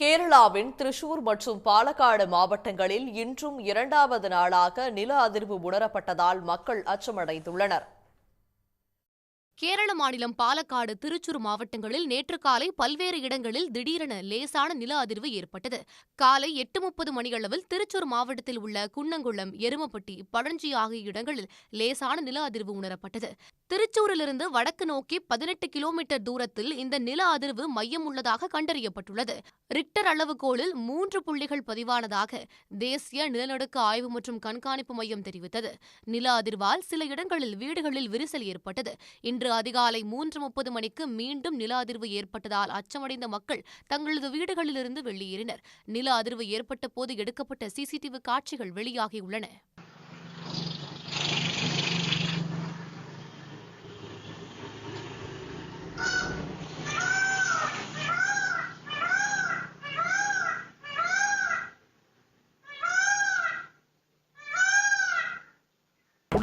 கேரளாவின் திரிசூர் மற்றும் பாலக்காடு மாவட்டங்களில் இன்றும் இரண்டாவது நாளாக நில அதிர்வு உணரப்பட்டதால் மக்கள் அச்சமடைந்துள்ளனர். கேரள மாநிலம் பாலக்காடு திருச்சூர் மாவட்டங்களில் நேற்று காலை பல்வேறு இடங்களில் திடீரென லேசான நில அதிர்வு ஏற்பட்டது. காலை எட்டு முப்பது மணியளவில் திருச்சூர் மாவட்டத்தில் உள்ள குன்னங்குளம் எருமப்பட்டி பழஞ்சி ஆகிய இடங்களில் லேசான நில அதிர்வு உணரப்பட்டது. திருச்சூரிலிருந்து வடக்கு நோக்கி பதினெட்டு கிலோமீட்டர் தூரத்தில் இந்த நில அதிர்வு மையம் உள்ளதாக கண்டறியப்பட்டுள்ளது. ரிக்டர் அளவுகோலில் மூன்று புள்ளிகள் பதிவானதாக தேசிய நிலநடுக்க ஆய்வு மற்றும் கண்காணிப்பு மையம் தெரிவித்தது. நில அதிர்வால் சில இடங்களில் வீடுகளில் விரிசல் ஏற்பட்டது. இன்று அதிகாலை மூன்று முப்பது மணிக்கு மீண்டும் நில அதிர்வு ஏற்பட்டதால் அச்சமடைந்த மக்கள் தங்களது வீடுகளிலிருந்து வெளியேறினர். நில அதிர்வு ஏற்பட்ட போது எடுக்கப்பட்ட சிசிடிவி காட்சிகள் வெளியாகியுள்ளன.